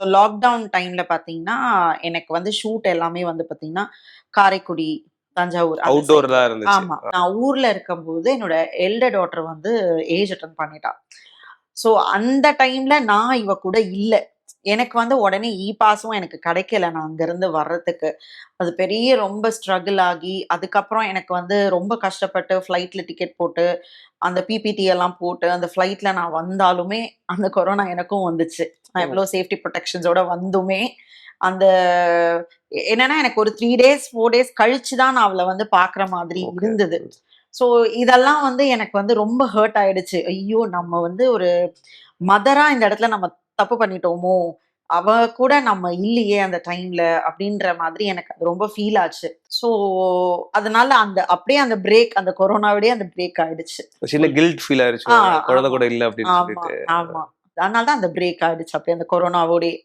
Lockdown டைம்ல பாத்தீங்கன்னா எனக்கு வந்து ஷூட் எல்லாமே வந்து பாத்தீங்கன்னா காரைக்குடி தஞ்சாவூர் அந்த அவுட்டோர் side. தான் இருந்துச்சு. ஆமா. நான் ஊர்ல இருக்கும்போது என்னோட எல்டர் டாட்டர் வந்து ஏஜ் அட்டன் பண்ணிட்டா. ஸோ அந்த டைம்ல நான் இவ கூட இல்ல. எனக்கு வந்து உடனே இ பாஸும் எனக்கு கிடைக்கல. நான் அங்கிருந்து வர்றதுக்கு. அது பெரிய ரொம்ப ஸ்ட்ரகிள் ஆகி அதுக்கப்புறம் எனக்கு வந்து ரொம்ப கஷ்டப்பட்டு ஃப்ளைட்ல டிக்கெட் போட்டு அந்த பிபிடி எல்லாம் போட்டு அந்த ஃப்ளைட்ல நான் வந்தாலுமே அந்த கொரோனா எனக்கும் வந்துச்சு. நான். எவ்வளோ சேஃப்டி ப்ரொடெக்ஷன்ஸோட வந்துமே அந்த என்னன்னா எனக்கு ஒரு த்ரீ டேஸ் ஃபோர் டேஸ் கழிச்சு தான் நான் அவளை வந்து பார்க்குற மாதிரி. இருந்தது. ஸோ இதெல்லாம் வந்து எனக்கு வந்து ரொம்ப ஹர்ட் ஆயிடுச்சு. ஐயோ நம்ம வந்து ஒரு மதரா இந்த இடத்துல நம்ம தப்பு பண்ணிட்டோமோ? அவ கூட நம்ம இல்லையே அந்த டைம்ல அப்படின்ற மாதிரி எனக்கு அது ரொம்ப ஃபீல் ஆச்சு. ஸோ அதனால அந்த அப்படியே அந்த பிரேக் அந்த கொரோனாவிடையே அந்த பிரேக் ஆயிடுச்சு. சின்ன கில்ட் ஃபீல் ஆயிருச்சு ஆ, குழந்தை. கூட இல்ல அப்படின்னு ஆமா அதனால தான் அந்த பிரேக் ஆயிடுச்சு. அப்படியே அந்த கொரோனாவோடய